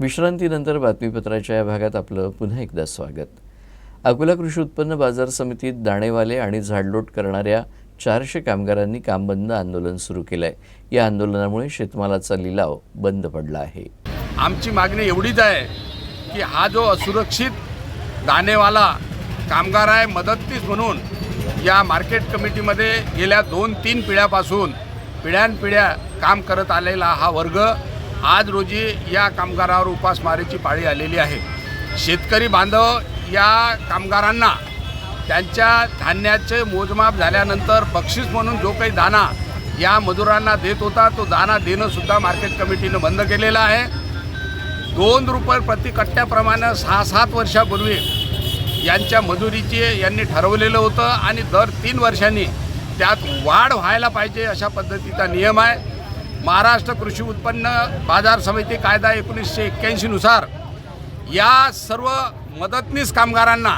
विश्रांतीनंतर बातमीपत्राच्या या भागात आपलं पुन्हा एकदा स्वागत. अकोला कृषी उत्पन्न बाजार समितीत दाणेवाले आणि झाडलोट करणाऱ्या चारशे कामगारांनी काम बंद आंदोलन सुरू केलं आहे या आंदोलनामुळे शेतमालाचा लिलाव बंद पडला आहे. आमची मागणी एवढीच आहे की हा जो असुरक्षित दाणेवाला कामगार आहे मदतनीस म्हणून या मार्केट कमिटीमध्ये गेल्या दोन तीन पिढ्यापासून पिढ्यानपिढ्या काम करत आलेला हा वर्ग आज रोजी या कामगारावर उपासमारीची पाळी आलेली आहे. शेतकरी बांधव या कामगारांना त्यांच्या धान्याचे मोजमाप झाल्यानंतर बक्षीस म्हणून जो काही दाना या मजुरांना देत होता तो दाना देणंसुद्धा मार्केट कमिटीनं बंद केलेलं आहे. दोन रुपये प्रति कट्ट्याप्रमाणे सहा सात वर्षापूर्वी यांच्या मजुरीचे यांनी ठरवलेलं होतं आणि दर तीन वर्षांनी त्यात वाढ व्हायला पाहिजे अशा पद्धतीचा नियम आहे. महाराष्ट्र कृषी उत्पन्न बाजार समिती कायदा एकोणीसशे एक्क्याऐंशीनुसार या सर्व मदतनीस कामगारांना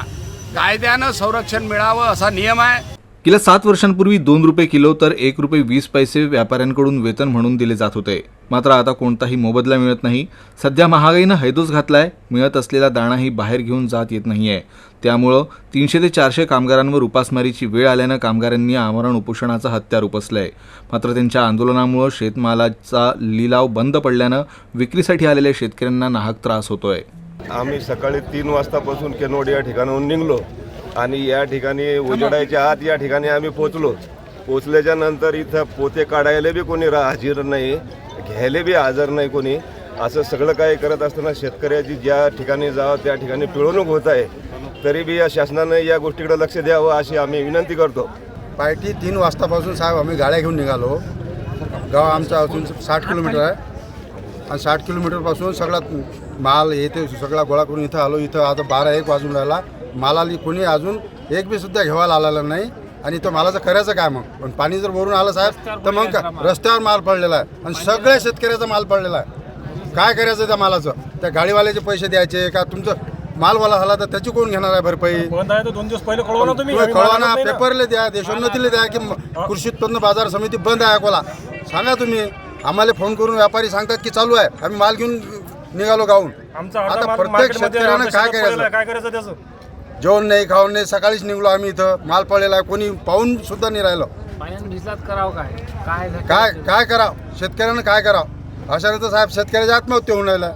कायद्यानं संरक्षण मिळावं असा नियम आहे. गेल्या सात वर्षांपूर्वी दोन रुपये किलो तर एक रुपये वीस पैसे व्यापाऱ्यांकडून वेतन म्हणून दिले जात होते. मात्र आता कोणताही मोबदला मिळत नाही. सध्या महागाईनं हैदोस घातलाय. मिळत असलेला दाणाही बाहेर घेऊन जात येत नाहीये. त्यामुळं तीनशे ते चारशे कामगारांवर उपासमारीची वेळ आल्यानं कामगारांनी आमरण उपोषणाचं हत्यार उपसलंय. मात्र त्यांच्या आंदोलनामुळं शेतमालाचा लिलाव बंद पडल्यानं विक्रीसाठी आलेल्या शेतकऱ्यांना नाहक त्रास होतोय. आम्ही सकाळी तीन वाजतापासून केनोड या ठिकाणाहून निघलो. आणि या ठिकाणी उजेडायच्या आत या ठिकाणी आम्ही पोचलो. पोचल्याच्या नंतर इथं पोते काढायला बी कोणी रा हजर नाही घ्यायला बी हजर नाही कोणी. असं सगळं काही करत असताना शेतकऱ्याची ज्या ठिकाणी जावं त्या ठिकाणी पिळवणूक होत आहे. तरी बी या शासनानं या गोष्टीकडे लक्ष द्यावं अशी आम्ही विनंती करतो. पार्टी तीन वाजतापासून साहेब आम्ही गाड्या घेऊन निघालो. गाव आमचं अजून साठ किलोमीटर आहे. आणि साठ किलोमीटरपासून सगळा माल येते सगळा गोळा करून इथं आलो इथं आता बारा एक वाजून राहिला. मालाली कोणी अजून एक बी सुद्धा घ्यायला आलेला नाही. आणि तो मालाचं करायचं काय मग? पण पाणी जर भरून आलं साहेब तर मग का रस्त्यावर माल पडलेला आहे. आणि सगळ्या शेतकऱ्याचा माल पडलेला आहे. काय करायचं त्या मालाचं? त्या गाडीवाल्याचे पैसे द्यायचे का तुमचं मालवाला झाला तर त्याची कोण घेणार आहे भरपाई? दोन दिवस पहिले कळवा ना तुम्ही कळवा. पेपरले द्या देशोन्नतीला द्या की कृषी उत्पन्न बाजार समिती बंद आहे अकोला. सांगा तुम्ही. आम्हाला फोन करून व्यापारी सांगतात की चालू आहे. आम्ही माल घेऊन निघालो गाऊन. आमचा अर्धा आता माल प्रत्येक शेतकऱ्यानं काय. करायचं? काय करायचं त्याचं? जेवण नाही खाऊन नाही सकाळीच निघलो आम्ही इथं. माल पडलेला आहे कोणी पाहून सुद्धा नाही राहिलं. करावं काय? काय काय काय करावं? शेतकऱ्यानं काय करावं? अशाने तर साहेब शेतकऱ्याच्या आत्महत्या होऊन राहिल्या